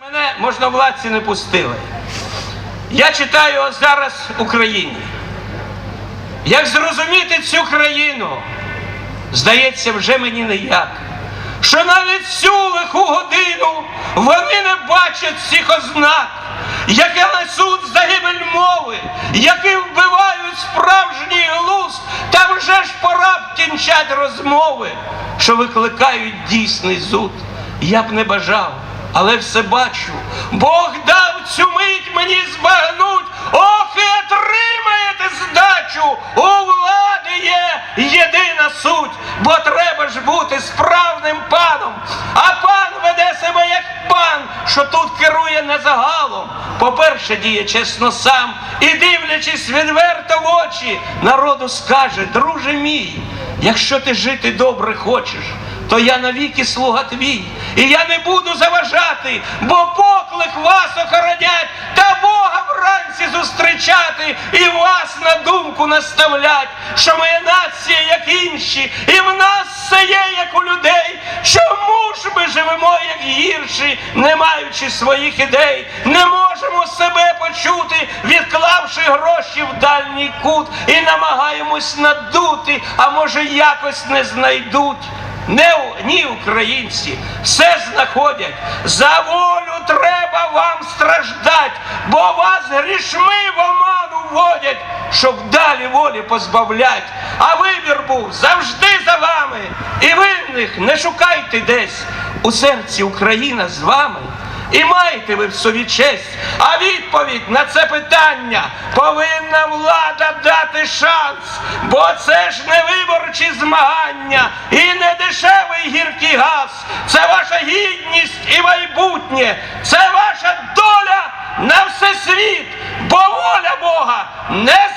Мене можновладці не пустили. Я читаю зараз Україні. Як зрозуміти цю країну, здається, вже мені ніяк. Що навіть цю лиху годину вони не бачать цих ознак, які несуть загибель мови, які вбивають справжній глузд, та вже ж пора б кінчать розмови, що викликають дійсний зуд. Я б не бажав, але все бачу. Бог дав цю мить мені збагнуть, ох і отримаєте здачу. У влади є єдина суть, бо треба ж бути справним паном. А пан веде себе як пан, що тут керує не загалом. По-перше, діє чесно сам і дивлячись відверто в очі, народу скаже, друже мій, якщо ти жити добре хочеш, то я навіки слуга твій, і я не буду заважати, бо поклик вас охоронять, та Бога вранці зустрічати і вас на думку наставлять, що моя нація, як інші, і в нас все є, як у людей. Чому ж ми живемо, як гірші, не маючи своїх ідей, не можемо себе почути, відклавши гроші в дальній кут, і намагаємось надути, а може якось не знайдуть. Не, ні, українці, все знаходять. За волю треба вам страждать, бо вас грішми в оману вводять, щоб далі волі позбавлять. А вибір був завжди за вами. І винних не шукайте десь. У серці Україна з вами. І маєте ви в собі честь. А відповідь на це питання повинна влада дати шанс, бо це ж не виборчі змагання і не дешевий гіркий газ. Це ваша гідність і майбутнє, це ваша доля на всесвіт, бо воля Бога не